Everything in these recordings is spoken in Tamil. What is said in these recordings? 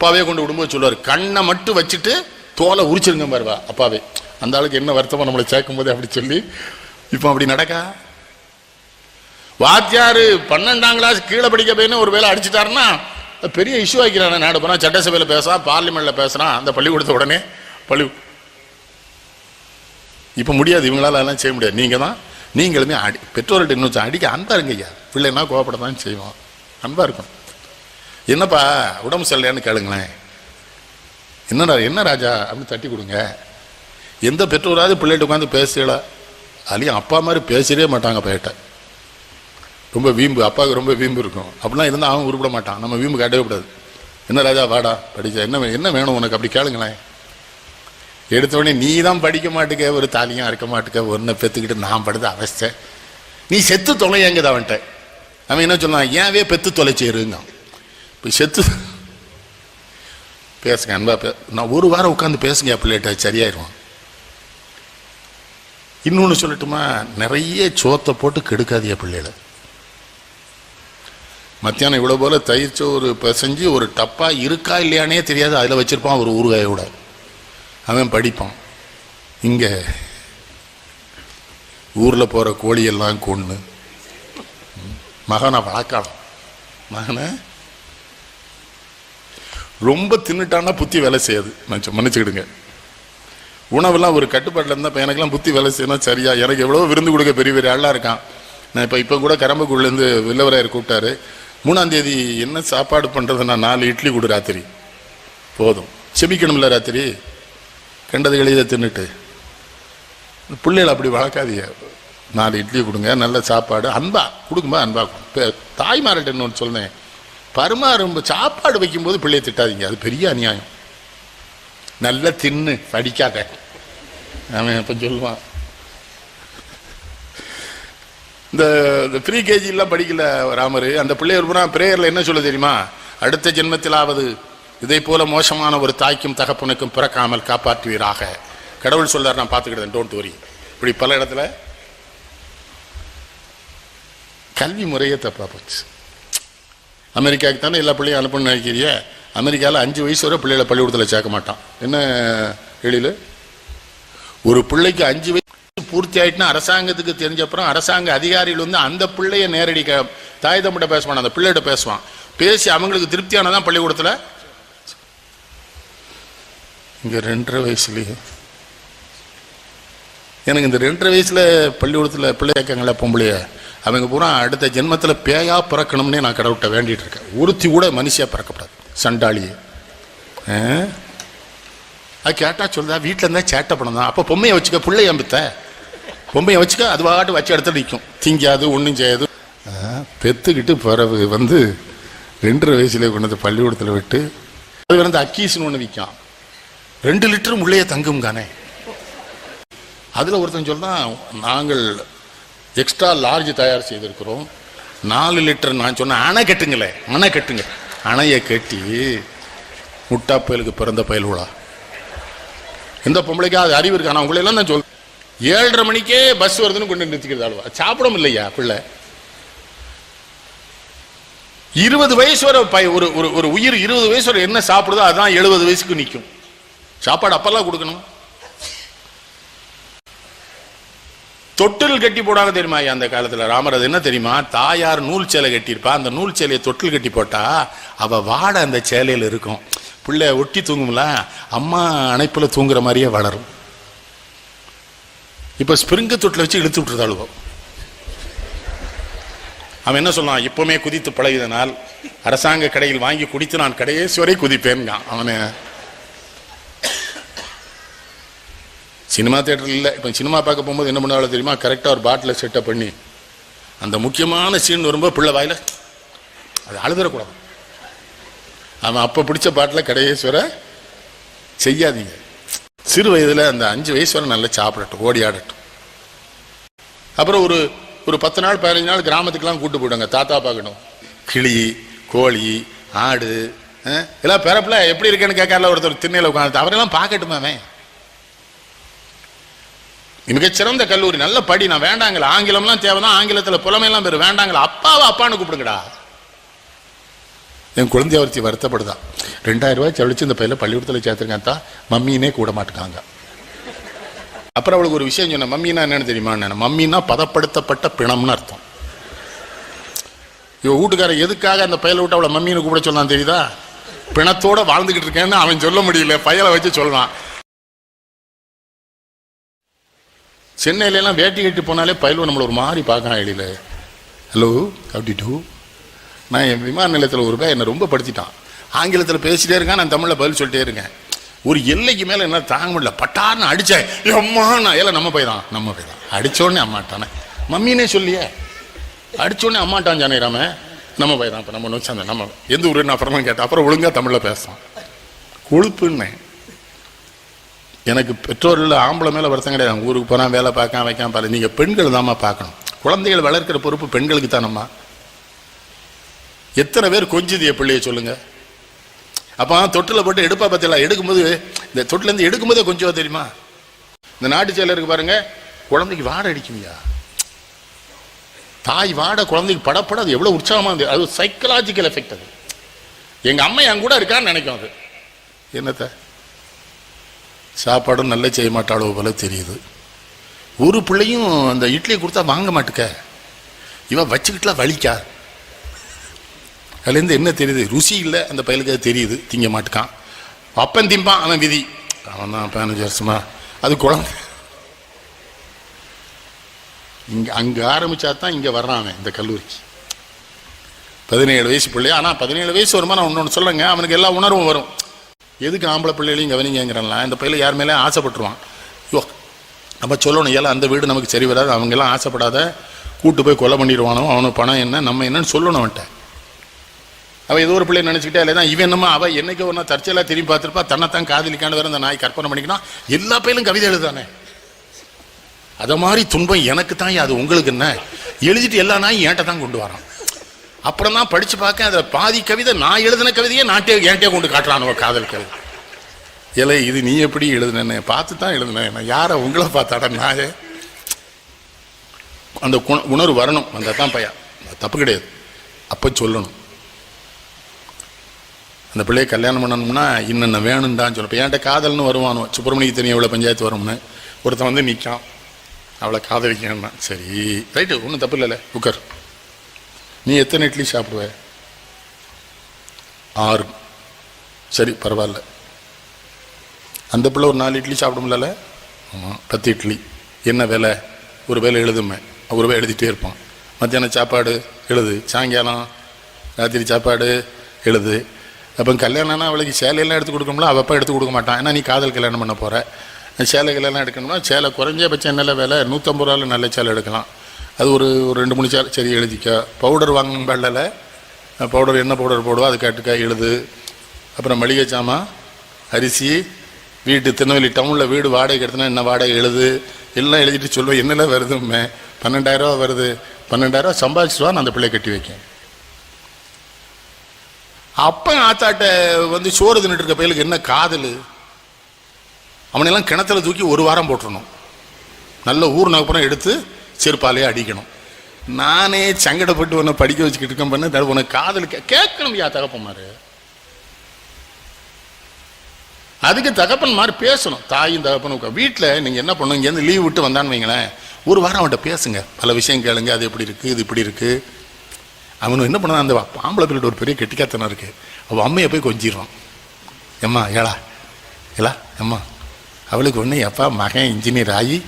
அப்பாவே கொண்டு விடும்போது சொல்லுவார். கண்ணை மட்டும் வச்சுட்டு தோலை உரிச்சிருங்க பாருவா அப்பாவே. அந்த ஆளுக்கு என்ன வருத்தமோ நம்மளை சேர்க்கும் போது அப்படி சொல்லி இப்போ அப்படி நடக்கா? வாத்தியார் பன்னெண்டாம் கிளாஸ் கீழே படிக்க போயின்னு ஒரு வேலை அடிச்சிட்டாருன்னா பெரிய இஷ்யூ ஆக்கிறான் நாடு போனால் சட்டசபையில் பேசுகிறான் பார்லிமெண்ட்டில் பேசுகிறான் அந்த பள்ளிக்கூடத்தை உடனே பள்ளி இப்போ முடியாது இவங்களால எல்லாம் செய்ய முடியாது. நீங்கள் தான் நீங்களுமே அடி பெற்றோர்கிட்ட இன்னும் அடிக்க அன்பா இருங்க ஐயா. பிள்ளைன்னா கோவப்பட தான் செய்வோம். அன்பாக இருக்கும் என்னப்பா உடம்பு சரியில்லையான்னு கேளுங்களேன். என்னடா என்ன ராஜா அப்படின்னு தட்டி கொடுங்க. எந்த பெற்றோராவது பிள்ளைகிட்ட உட்காந்து பேசல. அதுலேயும் அப்பா மாதிரி பேசவே மாட்டாங்க பையிட்ட ரொம்ப வீம்பு அப்பாவுக்கு ரொம்ப வீம்பு இருக்கும். அப்படிலாம் இருந்தால் அவன் உருப்பிட மாட்டான். நம்ம வீம்பு காட்டவே கூடாது. என்ன ராஜா வாடா படிச்சா என்ன வே- என்ன வேணும் உனக்கு? அப்படி கேளுங்களேன். எடுத்தோடனே நீ தான் படிக்க மாட்டுக்க ஒரு தாலியும் அறுக்க மாட்டுக்க ஒன்றை பெற்றுக்கிட்டு நான் படுத்த அவஸ்தை. நீ செத்து தொலையங்குது அவன்கிட்ட. அவன் என்ன சொன்னான் ஏன்வே பெத்து தொலைச்சேருங்க இப்போ செத்து. பேசுங்க அன்பா பே நான் ஒரு வாரம் உட்காந்து பேசுங்க பிள்ளைகிட்ட சரியாயிரும். இன்னொன்று சொல்லட்டுமா நிறைய சோத்தை போட்டு கெடுக்காதியா பிள்ளைகளை. மத்தியானம் இவ்வளோ போல் தயிர் ஒரு பிசைஞ்சு ஒரு டப்பா இருக்கா இல்லையானே தெரியாது அதில் வச்சிருப்பான் ஒரு ஊறுகாயோட அவன் படிப்பான். இங்கே ஊரில் போகிற கோழியெல்லாம் கொன்று மகனை வளர்க்கலாம் மகனை? ரொம்ப தின்னுட்டான்னா புத்தி வேலை செய்யாது. மன்னிச்சுக்கிடுங்க. உணவெல்லாம் ஒரு கட்டுப்பாட்டில் இருந்தால் இப்போ எனக்குலாம் புத்தி வேலை செய்யணும் சரியா எனக்கு எவ்வளோ விருந்து கொடுக்க பெரிய பெரிய ஆளாக இருக்கான். நான் இப்போ இப்போ கூட கரம்பக்குள்ளேருந்து வில்லவராயர் கூப்பிட்டாரு. மூணாந்தேதி என்ன சாப்பாடு பண்ணுறது நான் நாலு இட்லி கொடு ராத்திரி. போதும். செமிக்கணும்ல ராத்திரி? கண்டது எளிதை தின்னுட்டு. பிள்ளைகளை அப்படி வளர்க்காதீங்க. நாலு இட்லி கொடுங்க நல்ல சாப்பாடு. அன்பா கொடுக்கும்போது அன்பா? கொடுங்க. தாய்மார்கிட்ட இன்னொன்று சொன்னேன் பருமாறும் சாப்பாடு வைக்கும்போது பிள்ளையை திட்டாதீங்க. அது பெரிய அநியாயம். நல்லா தின்னு படிக்காத. அவன் இப்போ சொல்லுவான். இந்த இந்த ப்ரீ கேஜிலாம் படிக்கல ராமர். அந்த பிள்ளையர் பூரா பிரேயரில் என்ன சொல்ல தெரியுமா? அடுத்த ஜென்மத்திலாவது இதே போல மோசமான ஒரு தாய்க்கும் தகப்பனுக்கும் பிறக்காமல் காப்பாற்றுவீராக. கடவுள் சொல்றார் நான் பார்த்துக்கிட்டேன் டோன்ட் வரி இப்படி பல இடத்துல கல்வி முறையே தப்பா போச்சு. அமெரிக்காவுக்கு தானே எல்லா பிள்ளையும் அனுப்பணும்னு நினைக்கிறிய? அமெரிக்காவில் அஞ்சு வயசு வரை பிள்ளைகளை பள்ளிக்கூடத்தில் சேர்க்க மாட்டான். என்ன எழில்? ஒரு பிள்ளைக்கு அஞ்சு வயசு பூர்த்தி ஆயிட்டுனா அரசாங்கத்துக்கு தெரிஞ்சப்புறம் அரசாங்க அதிகாரிகள் வந்து அந்த பிள்ளைய நேரடி க- தாய் தம்பிட்ட பேசுவான் அந்த பிள்ளைகிட்ட பேசுவான். பேசி அவங்களுக்கு திருப்தியானதான் பள்ளிக்கூடத்தில்? இங்கே ரெண்டரை வயசுலேயே. எனக்கு இந்த ரெண்டரை வயசில் பள்ளிக்கூடத்தில் பிள்ளை கேட்காங்களா பொம்பளைய? அவங்க பூரா அடுத்த ஜென்மத்தில் பேயா பிறக்கணும்னே நான் கடவுள்கிட்ட வேண்டிகிட்டு இருக்கேன். ஒருத்தி கூட மனுஷியாக பிறக்கப்படாது. சண்டாளியே. அது கேட்டால் சொல்லுதா வீட்டில் இருந்தால் சேட்டை பண்ண தான் அப்போ பொம்மையை வச்சுக்க பிள்ளை அம்பித்த பொம்மையை வச்சுக்க அது பாட்டு வச்சு இடத்துல நிற்கும் திங்காது ஒன்றும் செய்யாது. ஆ, பிறகு வந்து ரெண்டரை வயசுல கொண்டு வந்து பள்ளிக்கூடத்தில் விட்டு அது வந்து அக்கீஸ்னு ஒன்று விற்கான். ரெண்டு லிட்டரும் உள்ளே தங்கும் தானே. அதில் ஒருத்தன் சொல்றான் நாங்கள் எக்ஸ்ட்ரா லார்ஜ் தயார் செய்திருக்கிறோம். நாலு லிட்டர் நான் சொன்னேன் அணை கட்டுங்களே அணை கட்டுங்க. அணையை கட்டி முட்டா பயலுக்கு பிறந்த பயல்களா எந்த பொம்பளைக்கா அது அறிவு இருக்கு? ஆனால் உங்களை எல்லாம் நான் சொல் ஏழரை மணிக்கே பஸ் வருதுன்னு கொண்டு நிறுத்திக்கிறது அழுவா சாப்பிடும் இல்லையா பிள்ளை? இருபது வயசு வரை பய- ஒரு ஒரு ஒரு உயிர் இருபது வயசு வரை என்ன சாப்பிடுதோ அதான் எழுபது வயசுக்கு நிற்கும் சாப்பாடு அப்பெல்லாம் கொடுக்கணும். தொட்டில் கட்டி போடாங்க தெரியுமா ஐயா அந்த காலத்தில்? ராமர் அது என்ன தெரியுமா? தாயார் நூல் சேலை கட்டியிருப்பா. அந்த நூல் சேலையை தொட்டில் கட்டி போட்டா அவ வாடை அந்த சேலையில் இருக்கும். பிள்ளை ஒட்டி தூங்கும்ல? அம்மா அணைப்பில் தூங்குற மாதிரியே வளரும். இப்போ ஸ்பிரிங்கு தொட்டில் வச்சு இழுத்து விட்டுறது அழுவோம் அவன் என்ன சொன்னான் இப்பவுமே குதித்து பழகியதனால் அரசாங்க கடையில் வாங்கி குடித்து நான் கடையேசி வரை குதிப்பேன்கான் அவனை சினிமா தேட்டரில் இல்லை. இப்போ சினிமா பார்க்க போகும்போது என்ன பண்ணுவாங்க தெரியுமா? கரெக்டாக ஒரு பாட்டில் செட்டப் பண்ணி அந்த முக்கியமான சீன் வரும்போது பிள்ளை வாயில அது அழுதுறக்கூடாது அவன் அப்போ பிடிச்ச பாட்டில் கடையேஸ்வர செய்யாதீங்க. சிறு வயதில் அந்த அஞ்சு வயசு வரை நல்லா சாப்பிடட்டும் ஓடி ஆடட்டும். அப்புறம் ஒரு ஒரு பத்து நாள் பதினஞ்சு நாள் கிராமத்துக்கெல்லாம் கூட்டு போயிடுங்க தாத்தா பார்க்கணும். கிளி கோழி ஆடு எல்லாம் பிறப்புல எப்படி இருக்கேன்னு கேட்கல ஒருத்தர் திண்ணையில் உட்காந்து அவரெல்லாம் பார்க்கட்டுமாவே மிகச்சிறந்த கல்லூரி நல்ல படி நான் வேண்டாங்கள. ஆங்கிலம்லாம் தேவைதான் ஆங்கிலத்தில் புலமையெல்லாம் பேர். வேண்டாங்களா. அப்பாவை அப்பான்னு கூப்பிடுங்கடா. என் குழந்தைய ஒருத்தி வருத்தப்படுதா. ரெண்டாயிரம் ரூபாய் செலவிச்சு இந்த பையில பள்ளிக்கூடத்தில் சேர்த்துருக்கேன் தான் மம்மினே கூட மாட்டுக்காங்க. அப்புறம் அவளுக்கு ஒரு விஷயம் சொன்ன மம்மினா என்னன்னு தெரியுமா நான் மம்மினா பதப்படுத்தப்பட்ட பிணம்னு அர்த்தம். இவ வீட்டுக்கார எதுக்காக அந்த பையலை விட்டு அவளை மம்மின்னு கூப்பிட சொன்னான் தெரியுதா? பிணத்தோட வாழ்ந்துகிட்டு இருக்கேன்னு அவன் சொல்ல முடியல. பையலை வச்சு சொல்றான். சென்னையிலலாம் வேட்டி கட்டி போனாலே பயில்வ நம்மளை ஒரு மாதிரி பார்க்கலாம் எழில. ஹலோ அப்படி டூ நான் என் விமான நிலையத்தில் ஒரு பேர் என்னை ரொம்ப படுத்திட்டான் ஆங்கிலத்தில் பேசிட்டே இருக்கேன் நான் தமிழில் பதில் சொல்லிட்டே இருக்கேன். ஒரு எல்லைக்கு மேலே என்ன தாங்க முடியல. பட்டார்னு அடித்தேன் அம்மா நான் எல்லாம் நம்ம போய் தான். நம்ம போய் தான். அடித்தோடனே அம்மாட்டானே மம்மினே சொல்லியே. அடித்தோடனே அம்மாட்டான் ஜானிராம நம்ம போய் தான். இப்போ நம்ம நோச்சாந்த நம்ம எந்த ஊருன்னு அப்புறமா கேட்டேன். அப்புறம் ஒழுங்காக தமிழில் பேசுகிறான் கொழுப்புன்னேன். எனக்கு பெற்றோர்கள் ஆம்பளை மேலே வருத்தம் கிடையாது. ஊருக்கு போனால் வேலை பார்க்க வைக்காம பாரு. நீங்கள் பெண்கள் தாம்மா பார்க்கணும். குழந்தைகள் வளர்க்கிற பொறுப்பு பெண்களுக்கு தானம்மா. எத்தனை பேர் கொஞ்சுது என் பிள்ளைய சொல்லுங்க. அப்போ தொட்டில் போட்டு எடுப்பா பார்த்தீங்களா எடுக்கும்போது இந்த தொட்டிலேருந்து எடுக்கும்போதே கொஞ்சம் தெரியுமா? இந்த நாட்டு செயலருக்கு பாருங்கள் பாருங்க. குழந்தைக்கு வாடை அடிக்குமியா? தாய் வாடை குழந்தைக்கு படப்பட அது எவ்வளோ உற்சாகமாக இருந்தது. அது சைக்கலாஜிக்கல் எஃபெக்ட் அது. எங்கள் அம்மா என் கூட இருக்கான்னு நினைக்கும் அது. என்னத்தை? சாப்பாடும் நல்ல செய்ய மாட்டாளோ போல தெரியுது. ஒரு பிள்ளையும் அந்த இட்லியை கொடுத்தா வாங்க மாட்டுக்க. இவன் வச்சுக்கிட்டுலாம் வலிக்கா. அதுலேருந்து என்ன தெரியுது? ருசி இல்லை. அந்த பயலுக்கு அது தெரியுது. திங்க மாட்டுக்கான். அப்பன் திம்பான். அவன் விதி. அவன் தான் பதினஞ்சு வருஷமா. அது குழந்தை. இங்கே அங்கே ஆரம்பிச்சா தான் இங்கே வர்றான் அவன் இந்த கல்லூரிக்கு. பதினேழு வயசு பிள்ளை. ஆனால் பதினேழு வயசு வருமா நான் ஒன்று சொல்லுங்க. அவனுக்கு எல்லா உணர்வும் வரும். எதுக்கு ஆம்பளை பிள்ளைகளையும் கவனிங்கிறான்லாம் இந்த பையில யார் மேலே ஆசைப்பட்டுருவான்? யோ நம்ம சொல்லணும் ஏல அந்த வீடு நமக்கு சரி வராது அவங்கெல்லாம் ஆசைப்படாத கூட்டு போய் கொலை பண்ணிடுவானோ அவனுக்கு பணம் என்ன நம்ம என்னன்னு சொல்லணும் அவன்கிட்ட. அவள் ஏதோ ஒரு பிள்ளை நினச்சிக்கிட்டே இல்லை தான் இவன் என்னமோ அவள் என்னைக்கு ஒன்றா தற்செயலாக திரும்பி பார்த்துருப்பா தன்னைத்தான் காதலிக்கான வேறு அந்த நாய் கற்பனை பண்ணிக்கணும் எல்லா பையிலும் கவிதை எழுதானே அதை மாதிரி துன்பம் எனக்கு தான் அது உங்களுக்கு என்ன? எழுதிட்டு எல்லா நாயும் என்கிட்ட தான் கொண்டு வரான். அப்புறம் தான் படித்து பார்க்க அதில் பாதி கவிதை நான் எழுதின கவிதையே நாட்டே என்கிட்டே கொண்டு காட்டுறானுவ காதல் கவிதை. இல்லை இது நீ எப்படி எழுதுனேன்னு பார்த்து தான் எழுதுனேன். நான் யாரை உங்களை பார்த்தாடா நான் அந்த குண- உணர்வு வரணும். அந்த தான் பையன் தப்பு கிடையாது. அப்போ சொல்லணும். அந்த பிள்ளையை கல்யாணம் பண்ணணும்னா இன்னென்ன வேணும் தான் சொல்லணும் இப்போ என்கிட்ட காதல்னு வருவானோ? சுப்பிரமணிக்கு தெரியும் எவ்வளோ பஞ்சாயத்து வரும்னு. ஒருத்தன் வந்து நிற்கான் அவளை காதலிக்கணும்னா. சரி. ரைட்டு ஒன்றும் தப்பு இல்லைல்ல. உக்கர் நீ எத்தனை இட்லி சாப்பிடுவ? ஆறு. சரி பரவாயில்ல. அந்த பிள்ளை ஒரு நாலு இட்லி சாப்பிடும்ல ஆமாம் பத்து இட்லி. என்ன வேலை? ஒரு வேலை எழுதுமே. ஒரு வேலை எழுதிட்டே இருப்பான். மத்தியானம் சாப்பாடு எழுது. சாயங்காலம் ராத்திரி சாப்பாடு எழுது. அப்போ கல்யாணம்னா அவளுக்கு சேலையெல்லாம் எடுத்து கொடுக்கணும்ல? அவள் அப்பா எடுத்து கொடுக்க மாட்டான். ஏன்னா நீ காதல் கல்யாணம் பண்ண போகிற சேலைகளெல்லாம் எடுக்கணும்னா சேலை குறைஞ்சபட்சம் நல்ல வேலை? நூற்றம்பது ரூபாயில் நல்ல சேலை எடுக்கலாம். அது ஒரு ஒரு ரெண்டு மூணு சார் சரி எழுதிக்க. பவுடர் வாங்கும் பள்ளல பவுடர் என்ன பவுடர் போடுவோ அது கேட்டுக்கா எழுது. அப்புறம் மளிகை சாமான் அரிசி வீட்டு திருநெல்வேலி டவுனில் வீடு வாடகை எடுத்தனா என்ன வாடகை எழுது. எல்லாம் எழுதிட்டு சொல்லுவேன் என்னெல்லாம் வருதுமே பன்னெண்டாயிரரூவா வருது. பன்னெண்டாயிரரூவா சம்பாதிச்சிட்டு வா நான் அந்த பிள்ளை கட்டி வைக்கேன். அப்போ ஆத்தாட்ட வந்து சோறு தின்னுட்டு இருக்க பையலுக்கு என்ன காதல்? அவனையெல்லாம் கிணத்துல தூக்கி ஒரு வாரம் போட்டுருணும் நல்ல ஊர் நகப்புறம் எடுத்து செருப்பாலேயே அடிக்கணும். நானே சங்கடப்பட்டு உன்னை படிக்க வச்சுக்கிட்டு இருக்கேன் பண்ண உனக்கு காதல் கேட்கணும் யா தகப்பன்மாரு அதுக்கு தகப்பன் மாதிரி பேசணும் தாயும் தகப்பனும் வீட்டில் நீங்கள் என்ன பண்ணும் இங்கேருந்து லீவ் விட்டு வந்தான்னு வைங்களேன் ஒரு வாரம் அவன்கிட்ட பேசுங்க பல விஷயம் கேளுங்க அது எப்படி இருக்குது இது இப்படி இருக்குது அவனு என்ன பண்ணான் அந்த பாம்பளை பிள்ளைகிட்ட ஒரு பெரிய கெட்டிக்காத்தனம் இருக்குது அவள் அம்மையை போய் கொஞ்சிடுறான் எம்மா ஏழா ஏலா எம்மா அவளுக்கு ஒன்று எப்பா மகன் இன்ஜினியர் ஆகி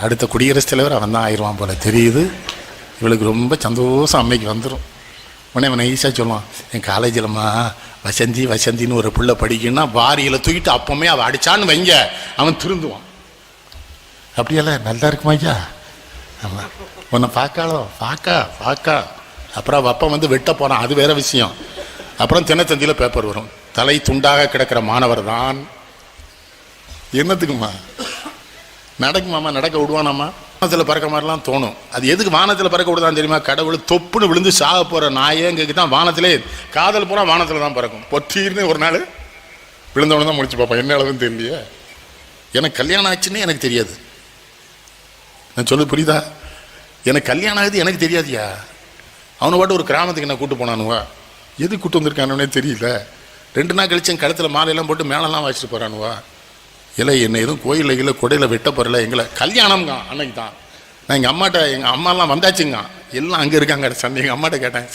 அடுத்த குடியரசுத் தலைவர் அவன் தான் ஆயிடுவான் போல் தெரியுது. இவளுக்கு ரொம்ப சந்தோஷம் அம்மைக்கு வந்துடும் உடனே அவனை ஈஸியாக சொல்லுவான் என் காலேஜில்மா வசந்தி வசந்தின்னு ஒரு பிள்ளை படிக்கணும்னா வாரியில் தூக்கிட்டு அப்பவுமே அவள் அடிச்சான்னு வைங்க. அவன் திருந்துவான். அப்படியெல்லாம் நல்லா இருக்குமா ஐயா? ஆமாம் உன்னை பார்க்காளோ பார்க்கா பார்க்கா. அப்புறம் அவள் அப்பா வந்து வெட்ட போனான் அது வேற விஷயம். அப்புறம் தினத்தந்தியில் பேப்பர் வரும். தலை துண்டாக கிடக்கிற மாணவர் தான். என்னத்துக்குமா? நடக்குமாமா நடக்க விடுவானாமா? வானத்தில் பறக்க மாதிரிலாம் தோணும். அது எதுக்கு வானத்தில் பறக்க விடுதான் தெரியுமா? கடவுள் தொப்புன்னு விழுந்து சாக போகிற நாயேங்கிறது தான் வானத்திலே. காதல் பூரா வானத்தில் தான் பறக்கும். பொத்தீர்னு ஒரு நாள் விழுந்தவன தான் முடிச்சு பார்ப்பேன். என்ன அளவுன்னு தெரியலையே. எனக்கு கல்யாணம் ஆச்சுன்னு எனக்கு தெரியாது. நான் சொல்லு புரியுதா? எனக்கு கல்யாணம் ஆகுது எனக்கு தெரியாதியா? அவனை பாட்டு ஒரு கிராமத்துக்கு என்ன கூட்டு போனானுவா? எது கூட்டு வந்திருக்கானே தெரியல. ரெண்டு நாள் கழிச்சு என் கழுத்தில் மாலையெல்லாம் போட்டு மேலெல்லாம் வச்சுட்டு போகிறானுவா இல்லை என்னை எதுவும் கோயிலில் இல்லை கொடையில் வெட்ட போகிறல எங்களை கல்யாணம்ங்க அன்னைக்கு தான் நான் எங்கள் அம்மாட்ட எங்கள் அம்மாலாம் வந்தாச்சுங்க. எல்லாம் அங்கே இருக்காங்க சண்டை எங்கள் அம்மாட்ட கேட்டேன்.